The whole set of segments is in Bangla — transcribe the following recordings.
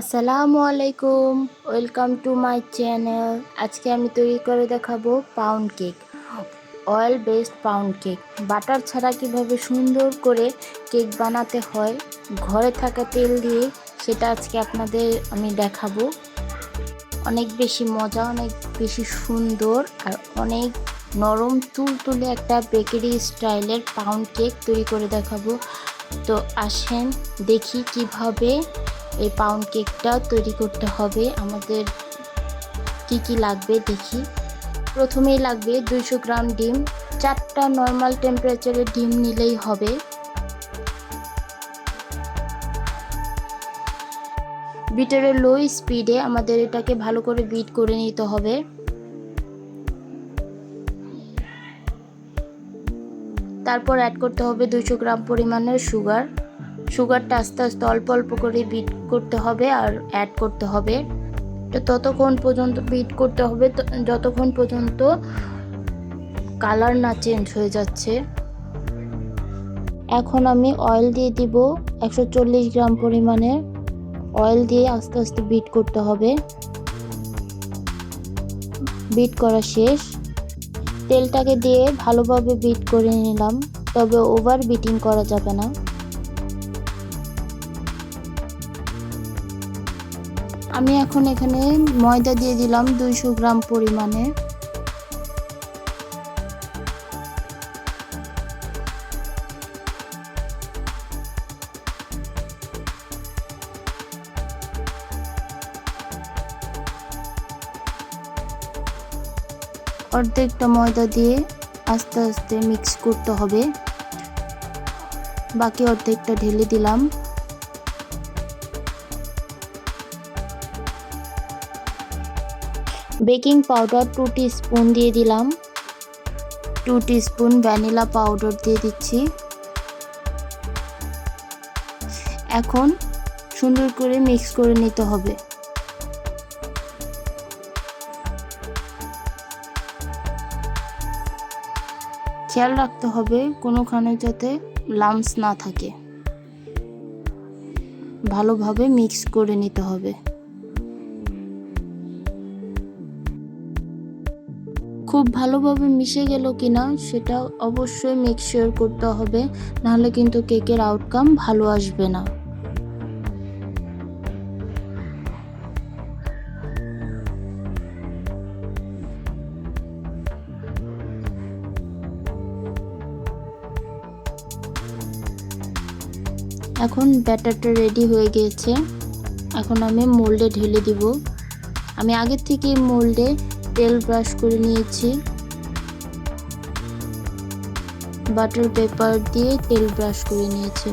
আসসালামু আলাইকুম, ওয়েলকাম টু মাই চ্যানেল। আজকে আমি তৈরি করে দেখাবো pound cake, oil based pound cake. Butter ছাড়া কীভাবে সুন্দর করে কেক বানাতে হয়, ঘরে থাকা তেল দিয়ে, সেটা আজকে আপনাদের আমি দেখাবো। অনেক বেশি মজা, অনেক বেশি সুন্দর আর অনেক নরম, তুলতুলে একটা বেকারি স্টাইলের পাউন্ড কেক তৈরি করে দেখাবো। তো আসেন, দেখি কীভাবে এই পাউন্ড কেকটা তৈরি করতে হবে। আমাদের কি কি লাগবে দেখি। প্রথমেই লাগবে দুইশো গ্রাম ডিম। চারটা নর্মাল টেম্পারেচারের ডিম নিলেই হবে। বিটারের লো স্পিডে আমাদের এটাকে ভালো করে বিট করে নিতে হবে। তারপর অ্যাড করতে হবে দুশো গ্রাম পরিমাণের সুগার সুগারটা আস্তে আস্তে অল্প অল্প করে বিট করতে হবে আর অ্যাড করতে হবে। তো ততক্ষণ পর্যন্ত বিট করতে হবে যতক্ষণ পর্যন্ত কালার না চেঞ্জ হয়ে যাচ্ছে। এখন আমি অয়েল দিয়ে দিব একশো চল্লিশ গ্রাম পরিমাণে। অয়েল দিয়ে আস্তে আস্তে বিট করতে হবে। বিট করা শেষ। তেলটাকে দিয়ে ভালোভাবে বিট করে নিলাম, তবে ওভার বিটিং করা যাবে না। আমি এখন এখানে ময়দা দিয়ে দিলাম দুইশো গ্রাম পরিমাণে। অর্ধেকটা ময়দা দিয়ে আস্তে আস্তে মিক্স করতে হবে। বাকি অর্ধেকটা ঢেলে দিলাম। বেকিং পাউডার টু স্পুন দিয়ে দিলাম। টু স্পুন ভ্যানিলা পাউডার দিয়ে দিচ্ছি। এখন সুন্দর করে মিক্স করে নিতে হবে। খেয়াল রাখতে হবে কোনোখানে যাতে লামস না থাকে। ভালোভাবে মিক্স করে নিতে হবে। খুব ভালোভাবে মিশে গেল কিনা সেটা অবশ্যই মিক্সচার করতে হবে, নাহলে কিন্তু কেকের আউটকাম ভালো আসবে না। এখন ব্যাটারটা রেডি হয়ে গিয়েছে এখন আমি মোল্ডে ঢেলে দিব। আমি আগের থেকে মোল্ডে তেল ব্রাশ করে নিয়েছি। বাটার পেপার দিয়ে তেল ব্রাশ করে নিয়েছি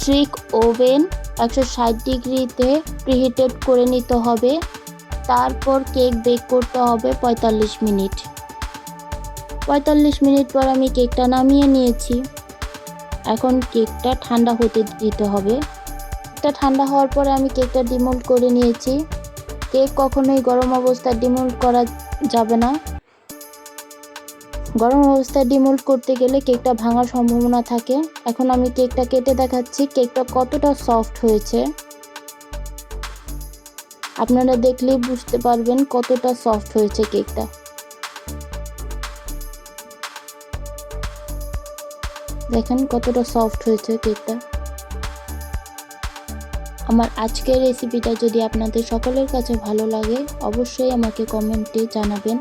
ট্রিক ওভেন একশো ষাট ডিগ্রিতে প্রিহিটেড করে নিতে হবে। তারপর কেক বেক করতে হবে পঁয়তাল্লিশ মিনিট। পঁয়তাল্লিশ মিনিট পর আমি কেকটা নামিয়ে নিয়েছি। এখন কেকটা ঠান্ডা হতে দিতে হবে। কেকটা ঠান্ডা হওয়ার পরে আমি কেকটা ডিমোল্ড করে নিয়েছি। কেক কখনোই গরম অবস্থায় ডিমোল্ড করা যাবে না। গরম অবস্থায় ডিমোল্ড করতে গেলে কেকটা ভাঙার সম্ভাবনা থাকে। এখন আমি কেকটা কেটে দেখাচ্ছি, কেকটা কতটা সফট হয়েছে। আপনারা দেখলেই বুঝতে পারবেন কতটা সফট হয়েছে কেকটা। দেখেন কতটা সফট হয়েছে কেকটা। আমার আজকের রেসিপিটা যদি আপনাদের সকলের কাছে ভালো লাগে অবশ্যই আমাকে কমেন্টে জানাবেন।